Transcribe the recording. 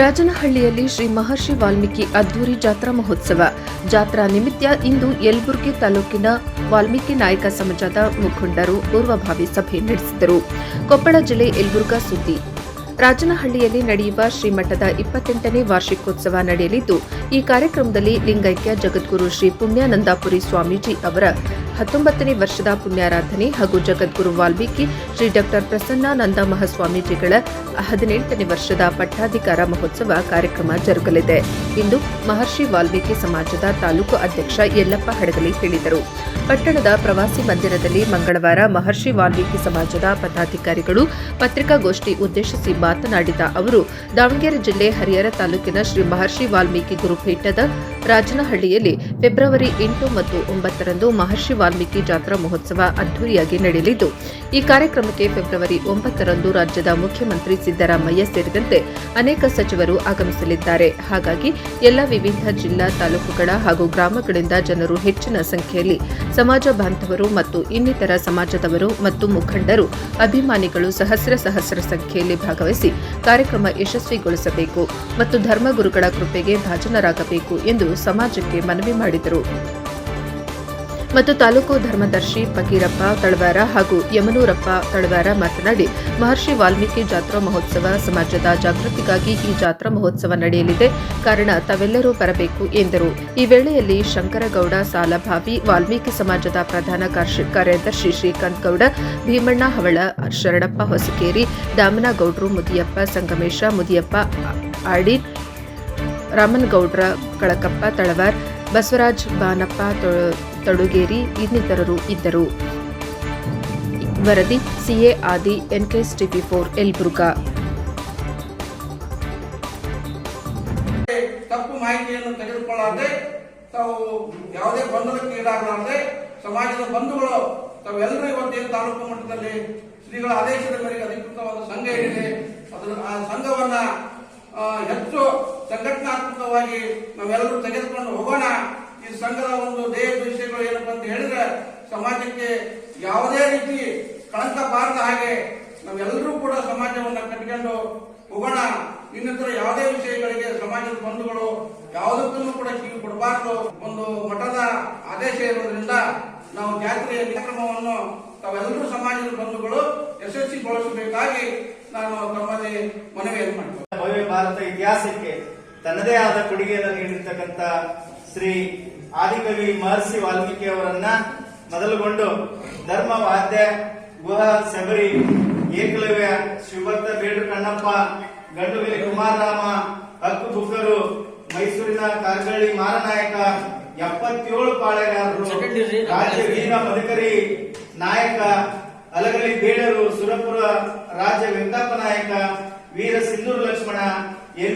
ರಾಜನಹಳ್ಳಿಯಲ್ಲಿ ಶ್ರೀ ಮಹರ್ಷಿ ವಾಲ್ಮೀಕಿ ಅದ್ದೂರಿ ಜಾತ್ರಾ ಮಹೋತ್ಸವ. ಜಾತ್ರಾ ನಿಮಿತ್ತ ಇಂದು ಯಲಬುರ್ಗಿ ತಾಲೂಕಿನ ವಾಲ್ಮೀಕಿ ನಾಯಕ ಸಮಾಜದ ಮುಖಂಡರು ಪೂರ್ವಭಾವಿ ಸಭೆ ನಡೆಸಿದರು. ಕೊಪ್ಪಳ ಜಿಲ್ಲೆ ಯಲಬುರ್ಗಾ ಸುದ್ದಿ. ರಾಜನಹಳ್ಳಿಯಲ್ಲಿ ನಡೆಯುವ ಶ್ರೀಮಠದ ಇಪ್ಪತ್ತೆಂಟನೇ ವಾರ್ಷಿಕೋತ್ಸವ ನಡೆಯಲಿದ್ದು, ಈ ಕಾರ್ಯಕ್ರಮದಲ್ಲಿ ಲಿಂಗೈಕ್ಯ ಜಗದ್ಗುರು ಶ್ರೀ ಪುಣ್ಯಾನಂದಾಪುರಿ ಸ್ವಾಮೀಜಿ ಅವರ ಹತ್ತೊಂಬತ್ತನೇ ವರ್ಷದ ಪುಣ್ಯಾರಾಧನೆ ಹಾಗೂ ಜಗದ್ಗುರು ವಾಲ್ಮೀಕಿ ಶ್ರೀ ಡಾಕ್ಟರ್ ಪ್ರಸನ್ನಾನಂದ ಮಹಾಸ್ವಾಮೀಜಿಗಳ ಹದಿನೆಂಟನೇ ವರ್ಷದ ಪಟ್ಟಾಧಿಕಾರ ಮಹೋತ್ಸವ ಕಾರ್ಯಕ್ರಮ ಜರುಗಲಿದೆ. ಇಂದು ಮಹರ್ಷಿ ವಾಲ್ಮೀಕಿ ಸಮಾಜದ ತಾಲೂಕು ಅಧ್ಯಕ್ಷ ಯಲ್ಲಪ್ಪ ಹಡಗಲಿ ಹೇಳಿದರು. ಪಟ್ಟಣದ ಪ್ರವಾಸಿ ಮಂದಿರದಲ್ಲಿ ಮಂಗಳವಾರ ಮಹರ್ಷಿ ವಾಲ್ಮೀಕಿ ಸಮಾಜದ ಪದಾಧಿಕಾರಿಗಳು ಪತ್ರಿಕಾಗೋಷ್ಠಿ ಉದ್ದೇಶಿಸಿ ಮಾತನಾಡಿದ ಅವರು, ದಾವಣಗೆರೆ ಜಿಲ್ಲೆ ಹರಿಹರ ತಾಲೂಕಿನ ಶ್ರೀ ಮಹರ್ಷಿ ವಾಲ್ಮೀಕಿ ಗುರುಪೀಠದ ರಾಜನಹಳ್ಳಿಯಲ್ಲಿ ಫೆಬ್ರವರಿ ಎಂಟು ಮತ್ತು ಒಂಬತ್ತರಂದು ಮಹರ್ಷಿ ವಾಲ್ಮೀಕಿ ಜಾತ್ರಾ ಮಹೋತ್ಸವ ಅದ್ದೂರಿಯಾಗಿ ನಡೆಯಲಿದ್ದು, ಈ ಕಾರ್ಯಕ್ರಮಕ್ಕೆ ಫೆಬ್ರವರಿ ಒಂಬತ್ತರಂದು ರಾಜ್ಯದ ಮುಖ್ಯಮಂತ್ರಿ ಸಿದ್ದರಾಮಯ್ಯ ಸೇರಿದಂತೆ ಅನೇಕ ಸಚಿವರು ಆಗಮಿಸಲಿದ್ದಾರೆ. ಹಾಗಾಗಿ ಎಲ್ಲ ವಿವಿಧ ಜಿಲ್ಲಾ, ತಾಲೂಕುಗಳ ಹಾಗೂ ಗ್ರಾಮಗಳಿಂದ ಜನರು ಹೆಚ್ಚಿನ ಸಂಖ್ಯೆಯಲ್ಲಿ ಸಮಾಜ ಬಾಂಧವರು ಮತ್ತು ಇನ್ನಿತರ ಸಮಾಜದವರು ಮತ್ತು ಮುಖಂಡರು, ಅಭಿಮಾನಿಗಳು ಸಹಸ್ರ ಸಹಸ್ರ ಸಂಖ್ಯೆಯಲ್ಲಿ ಭಾಗವಹಿಸಿ ಕಾರ್ಯಕ್ರಮ ಯಶಸ್ವಿಗೊಳಿಸಬೇಕು ಮತ್ತು ಧರ್ಮಗುರುಗಳ ಕೃಪೆಗೆ ಭಾಜನರಾಗಬೇಕು ಎಂದು ಸಮಾಜಕ್ಕೆ ಮನವಿ ಮಾಡಿದರು. ಮತ್ತು ತಾಲೂಕು ಧರ್ಮದರ್ಶಿ ಫಕೀರಪ್ಪ ತಳವಾರ ಹಾಗೂ ಯಮನೂರಪ್ಪ ತಳವಾರ ಮಾತನಾಡಿ, ಮಹರ್ಷಿ ವಾಲ್ಮೀಕಿ ಜಾತ್ರಾ ಮಹೋತ್ಸವ ಸಮಾಜದ ಜಾಗೃತಿಗಾಗಿ ಈ ಜಾತ್ರಾ ಮಹೋತ್ಸವ ನಡೆಯಲಿದೆ. ಕಾರಣ, ತಾವೆಲ್ಲರೂ ಬರಬೇಕು ಎಂದರು. ಈ ವೇಳೆಯಲ್ಲಿ ಶಂಕರಗೌಡ, ಸಾಲಭಾವಿ, ವಾಲ್ಮೀಕಿ ಸಮಾಜದ ಪ್ರಧಾನ ಕಾರ್ಯದರ್ಶಿ ಶ್ರೀಕಾಂತ್ ಗೌಡ ಭೀಮಣ್ಣ ಹವಳ, ಶರಣಪ್ಪ ಹೊಸಕೇರಿ, ದಾಮನಗೌಡ್ರು, ಮುದಿಯಪ್ಪ ಸಂಗಮೇಶ, ಮುದಿಯಪ್ಪ ಆಡಿನ್ ರಾಮನಗೌಡ್ರ, ಕಳಕಪ್ಪ ತಳವಾರ್ ಬಸವರಾಜ್ ಬಾನಪ್ಪ ತಡುಗೇರಿ ಇನ್ನಿತರರು ಇದ್ದರು. ವರದಿ, ಸಿಎ ಆದಿ ಎನ್ಕೆಎಸ್ ಟಿವಿ ಫೋರ್ ಎಲ್ಬುರ್ಗ ತಪ್ಪು ಮಾಹಿತಿಯನ್ನು ತೆಗೆದುಕೊಳ್ಳದೆ, ತಾವು ಯಾವುದೇ ಗೊಂದಲಕ್ಕೆ ಈಡಾಗಲಾರದೆ, ಸಮಾಜದ ಬಂಧುಗಳು, ತಾವೆಲ್ಲರೂ ಇವತ್ತೇನು ತಾಲೂಕು ಮಟ್ಟದಲ್ಲಿ ಶ್ರೀಗಳ ಆದೇಶದ ಮೇರೆಗೆ ಅಧಿಕೃತವಾದ ಸಂಘ ಏನಿದೆ ಅದನ್ನು ಆ ಸಂಘವನ್ನ ಹೆಚ್ಚು ಸಂಘಟನಾತ್ಮಕವಾಗಿ ನಾವೆಲ್ಲರೂ ತೆಗೆದುಕೊಂಡು ಹೋಗೋಣ. ಈ ಸಂಘದ ಒಂದು ದೇಹ ವಿಷಯಗಳು ಏನಪ್ಪ ಅಂತ ಹೇಳಿದ್ರೆ, ಸಮಾಜಕ್ಕೆ ಯಾವುದೇ ರೀತಿ ಕಳಂಕ ಬಾರದ ಹಾಗೆ ನಾವೆಲ್ಲರೂ ಕೂಡ ಸಮಾಜವನ್ನ ಕಟ್ಕೊಂಡು ಹೋಗೋಣ. ಇನ್ನಿತರ ಯಾವುದೇ ವಿಷಯಗಳಿಗೆ ಸಮಾಜದ ಬಂಧುಗಳು ಯಾವುದಕ್ಕೂ ಕೂಡ ಕಿವಿ ಕೊಡಬಾರದು. ಒಂದು ಮಠದ ಆದೇಶ ಇರೋದ್ರಿಂದ ನಾವು ಜಾತ್ರೆಯ ಕಾರ್ಯಕ್ರಮವನ್ನು ತಾವೆಲ್ಲರೂ ಸಮಾಜದ ಬಂಧುಗಳು ಯಶಸ್ವಿಗೊಳಿಸಬೇಕಾಗಿ ನಾನು ತಮ್ಮಲ್ಲಿ ಮನವಿಯನ್ನು ಮಾಡ್ತೇನೆ. ಭವ್ಯ ಭಾರತ ಇತಿಹಾಸಕ್ಕೆ ತನ್ನದೇ ಆದ ಕೊಡುಗೆಯನ್ನು ನೀಡಿರ್ತಕ್ಕಂಥ ಶ್ರೀ ಆದಿಕವಿ ಮಹರ್ಷಿ ವಾಲ್ಮೀಕಿ ಅವರನ್ನ ಮೊದಲುಗೊಂಡು ಧರ್ಮ ವಾದ್ಯ ಗುಹ ಶಬರಿ ಏಕಲವ್ಯ ಶಿವಭಕ್ತ ಬೇಡು ಕಣ್ಣಪ್ಪ ಗಂಡುಗಿರಿ ಕುಮಾರರಾಮ ಹಕ್ಕು ಬುಕ್ಕರು ಮೈಸೂರಿನ ಕಾರ್ಗಳ್ಳಿ ಮಾರನಾಯಕ ಎಪ್ಪತ್ತೇಳು ಪಾಳೆಗಾರರು ರಾಜ್ಯ ವೀರ ಮದಕರಿ ನಾಯಕ ಅಲಗಲಿ ಬೇಡರು ಸುರಪುರ ರಾಜ ವೆಂಕಪ್ಪ ನಾಯಕ ವೀರ ಸಿಂಧೂರು ಲಕ್ಷ್ಮಣ ಎನ್